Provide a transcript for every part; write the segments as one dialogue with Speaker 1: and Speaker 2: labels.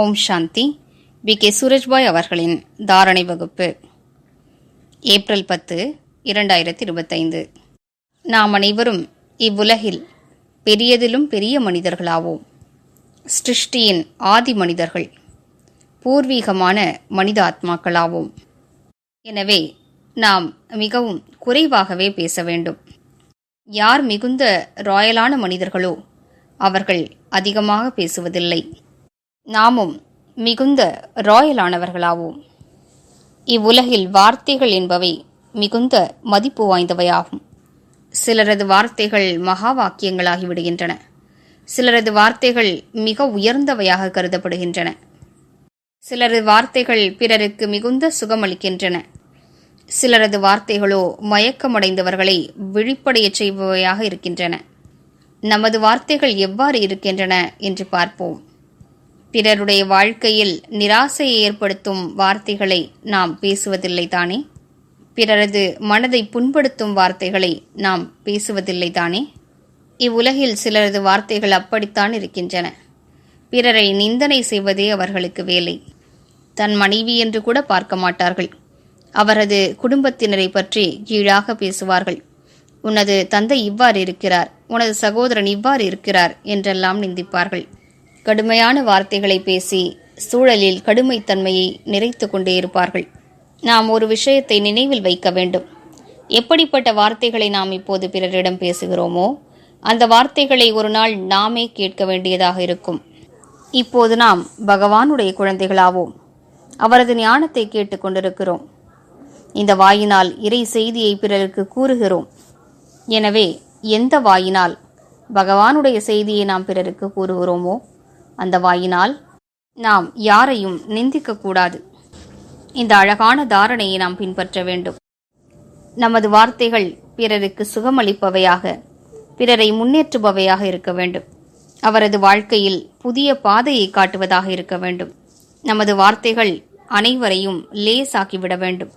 Speaker 1: Om Shanti. We. K. Surajbhai அவர்களின் தாரணை வகுப்பு. ஏப்ரல் பத்து இரண்டாயிரத்தி இருபத்தைந்து நாம் அனைவரும் இவ்வுலகில் பெரியதிலும் பெரிய மனிதர்களாவோம். சிருஷ்டியின் ஆதி மனிதர்கள் பூர்வீகமான மனித ஆத்மாக்களாவோம் எனவே நாம் மிகவும் குறைவாகவே பேச வேண்டும். யார் மிகுந்த ராயலான மனிதர்களோ அவர்கள் அதிகமாக பேசுவதில்லை. நாமும் மிகுந்த ராயலானவர்களாவோம். இவ்வுலகில் வார்த்தைகள் என்பவை மிகுந்த மதிப்பு வாய்ந்தவையாகும். சிலரது வார்த்தைகள் மகா வாக்கியங்களாகிவிடுகின்றன. சிலரது வார்த்தைகள் மிக உயர்ந்தவையாக கருதப்படுகின்றன. சிலரது வார்த்தைகள் பிறருக்கு மிகுந்த சுகமளிக்கின்றன. சிலரது வார்த்தைகளோ மயக்கமடைந்தவர்களை விழிப்படையச் செய்பவையாக இருக்கின்றன. நமது வார்த்தைகள் எவ்வாறு இருக்கின்றன என்று பார்ப்போம். பிறருடைய வாழ்க்கையில் நிராசையை ஏற்படுத்தும் வார்த்தைகளை நாம் பேசுவதில்லை தானே? பிறரது மனதை புண்படுத்தும் வார்த்தைகளை நாம் பேசுவதில்லை தானே? இவ்வுலகில் சிலரது வார்த்தைகள் அப்படித்தான் இருக்கின்றன. பிறரை நிந்தனை செய்வதே அவர்களுக்கு வேலை. தன் மனைவி என்று கூட பார்க்க மாட்டார்கள். அவரது குடும்பத்தினரை பற்றி கீழாக பேசுவார்கள். உனது தந்தை இவ்வாறு இருக்கிறார். உனது சகோதரன் இவ்வாறு இருக்கிறார் என்றெல்லாம் நிந்திப்பார்கள். கடுமையான வார்த்தைகளை பேசி சூழலில் கடுமைத்தன்மையை நிறைத்து கொண்டே இருப்பார்கள். நாம் ஒரு விஷயத்தை நினைவில் வைக்க வேண்டும். எப்படிப்பட்ட வார்த்தைகளை நாம் இப்போது பிறரிடம் பேசுகிறோமோ அந்த வார்த்தைகளை ஒரு நாள் நாமே கேட்க வேண்டியதாக இருக்கும். இப்போது நாம் பகவானுடைய குழந்தைகளாவோம். அவரது ஞானத்தை கேட்டுக்கொண்டிருக்கிறோம் இந்த வாயினால் இறை செய்தியை பிறருக்கு கூறுகிறோம். எனவே எந்த வாயினால் பகவானுடைய செய்தியை நாம் பிறருக்கு கூறுகிறோமோ அந்த வாயினால் நாம் யாரையும் நிந்திக்கக்கூடாது. இந்த அழகான தாரணையை நாம் பின்பற்ற வேண்டும். நமது வார்த்தைகள் பிறருக்கு சுகமளிப்பவையாக பிறரை முன்னேற்றுபவையாக இருக்க வேண்டும். அவரது வாழ்க்கையில் புதிய பாதையை காட்டுவதாக இருக்க வேண்டும். நமது வார்த்தைகள் அனைவரையும் லேசாக்கிவிட வேண்டும்.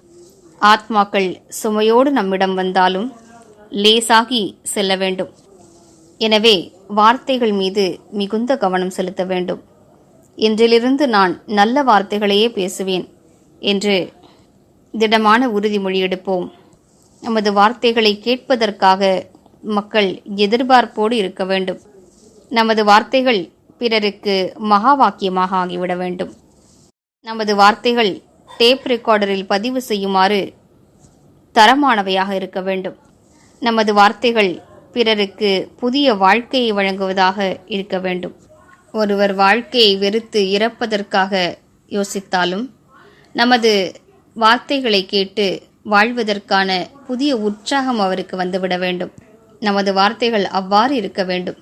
Speaker 1: ஆத்மாக்கள் சுமையோடு நம்மிடம் வந்தாலும் லேசாகி செல்ல வேண்டும். எனவே வார்த்தைகள் மீது மிகுந்த கவனம் செலுத்த வேண்டும். இன்றிலிருந்து நான் நல்ல வார்த்தைகளையே பேசுவேன் என்று திடமான உறுதிமொழி எடுப்போம். நமது வார்த்தைகளை கேட்பதற்காக மக்கள் எதிர்பார்ப்போடு இருக்க வேண்டும். நமது வார்த்தைகள் பிறருக்கு மகா வாக்கியமாக ஆகிவிட வேண்டும். நமது வார்த்தைகள் டேப் ரெக்கார்டரில் பதிவு செய்யுமாறு தரமானவையாக இருக்க வேண்டும். நமது வார்த்தைகள் பிறருக்கு புதிய வாழ்க்கையை வழங்குவதாக இருக்க வேண்டும். ஒருவர் வாழ்க்கையை வெறுத்து இறப்பதற்காக யோசித்தாலும் நமது வார்த்தைகளை கேட்டு வாழ்வதற்கான புதிய உற்சாகம் அவருக்கு வந்துவிட வேண்டும். நமது வார்த்தைகள் அவ்வாறு இருக்க வேண்டும்.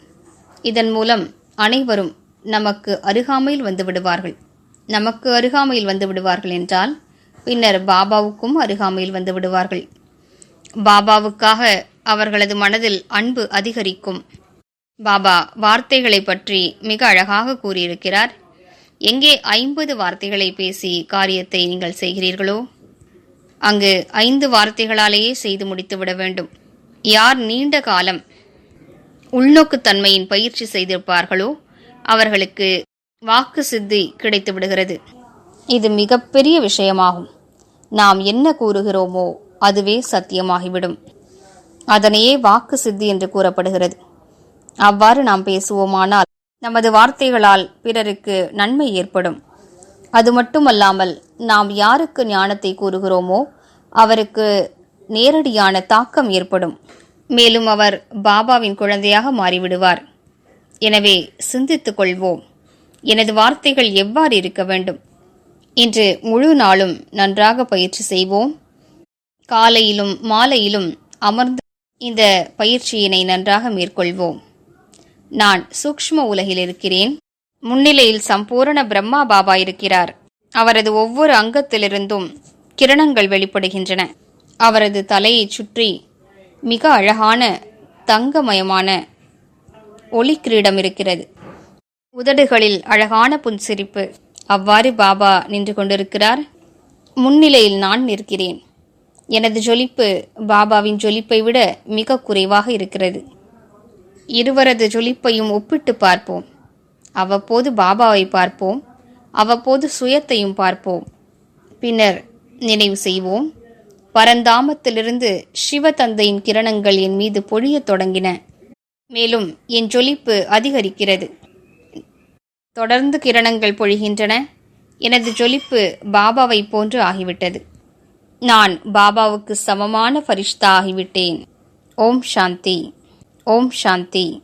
Speaker 1: இதன் மூலம் அனைவரும் நமக்கு அருகாமையில் வந்து விடுவார்கள் நமக்கு அருகாமையில் வந்து விடுவார்கள் என்றால் பின்னர் பாபாவுக்கும் அருகாமையில் வந்து விடுவார்கள் பாபாவுக்காக அவர்களது மனதில் அன்பு அதிகரிக்கும். பாபா வார்த்தைகளை பற்றி மிக அழகாக கூறியிருக்கிறார். எங்கே ஐம்பது வார்த்தைகளை பேசி காரியத்தை நீங்கள் செய்கிறீர்களோ அங்கு ஐந்து வார்த்தைகளாலேயே செய்து முடித்துவிட வேண்டும். யார் நீண்ட காலம் உள்நோக்குத்தன்மையின் பயிற்சி செய்திருப்பார்களோ அவர்களுக்கு வாக்கு சித்தி கிடைத்து விடுகிறது இது மிகப்பெரிய விஷயமாகும். நாம் என்ன கூறுகிறோமோ அதுவே சத்தியமாகிவிடும். அதனையே வாக்கு சித்தி என்று கூறப்படுகிறது. அவ்வாறு நாம் பேசுவோமானால் நமது வார்த்தைகளால் பிறருக்கு நன்மை ஏற்படும். அது மட்டுமல்லாமல் நாம் யாருக்கு ஞானத்தை கூறுகிறோமோ அவருக்கு நேரடியான தாக்கம் ஏற்படும். மேலும் அவர் பாபாவின் குழந்தையாக மாறிவிடுவார். எனவே சிந்தித்துக் கொள்வோம். எனது வார்த்தைகள் எவ்வாறு இருக்க வேண்டும்? இன்று முழு நாளும் நன்றாக பயிற்சி செய்வோம். காலையிலும் மாலையிலும் அமர்ந்து இந்த பயிற்சியினை நன்றாக மேற்கொள்வோம். நான் சூக்ஷ்ம உலகில் இருக்கிறேன். முன்னிலையில் சம்பூரண பிரம்மா பாபா இருக்கிறார். அவரது ஒவ்வொரு அங்கத்திலிருந்தும் கிரணங்கள் வெளிப்படுகின்றன. அவரது தலையைச் சுற்றி மிக அழகான தங்கமயமான ஒளி கிரீடம் இருக்கிறது. உதடுகளில் அழகான புன்சிரிப்பு. அவ்வாறு பாபா நின்று கொண்டிருக்கிறார். முன்னிலையில் நான் நிற்கிறேன். எனது ஜொலிப்பு பாபாவின் ஜொலிப்பை விட மிக குறைவாக இருக்கிறது. இருவரது ஜொலிப்பையும் ஒப்பிட்டு பார்ப்போம். அவ்வப்போது பாபாவை பார்ப்போம். அவ்வப்போது சுயத்தையும் பார்ப்போம். பின்னர் நினைவு செய்வோம். பரந்தாமத்திலிருந்து சிவதந்தையின் கிரணங்கள் என் மீது பொழியத் தொடங்கின. மேலும் என் ஜொலிப்பு அதிகரிக்கிறது. தொடர்ந்து கிரணங்கள் பொழிகின்றன. எனது ஜொலிப்பு பாபாவை போன்று ஆகிவிட்டது. நான் பாபாவுக்கு சமமான ஃபரிஷ்தா ஆகிவிட்டேன் ஓம் சாந்தி. ஓம் சாந்தி.